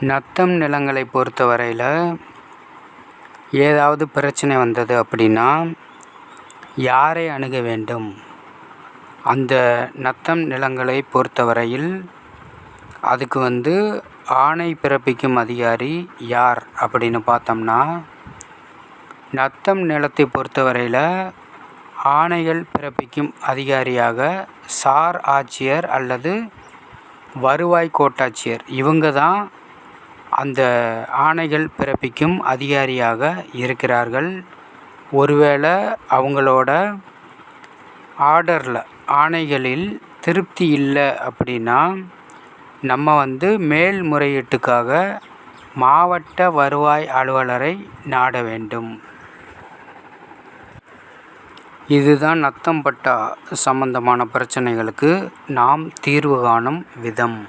நத்தம் நிலங்களை பொறுத்தவரையில் ஏதாவது பிரச்சனை வந்தது அப்படின்னா யாரை அணுக வேண்டும்? அந்த நத்தம் நிலங்களை பொறுத்தவரையில் அதுக்கு வந்து ஆணை பிறப்பிக்கும் அதிகாரி யார் அப்படின்னு பார்த்தோம்னா நத்தம் நிலத்தை பொறுத்தவரையில் ஆணைகள் பிறப்பிக்கும் அதிகாரியாக சார் ஆட்சியர் அல்லது வருவாய் கோட்டாட்சியர் இவங்க தான் அந்த ஆணைகள் பிறப்பிக்கும் அதிகாரியாக இருக்கிறார்கள். ஒருவேளை அவங்களோட ஆர்டரில் ஆணைகளில் திருப்தி இல்லை அப்படின்னா நம்ம வந்து மேல்முறையீட்டுக்காக மாவட்ட வருவாய் அலுவலரை நாட வேண்டும். இதுதான் நத்தம்பட்டா சம்பந்தமான பிரச்சனைகளுக்கு நாம் தீர்வு காணும் விதம்.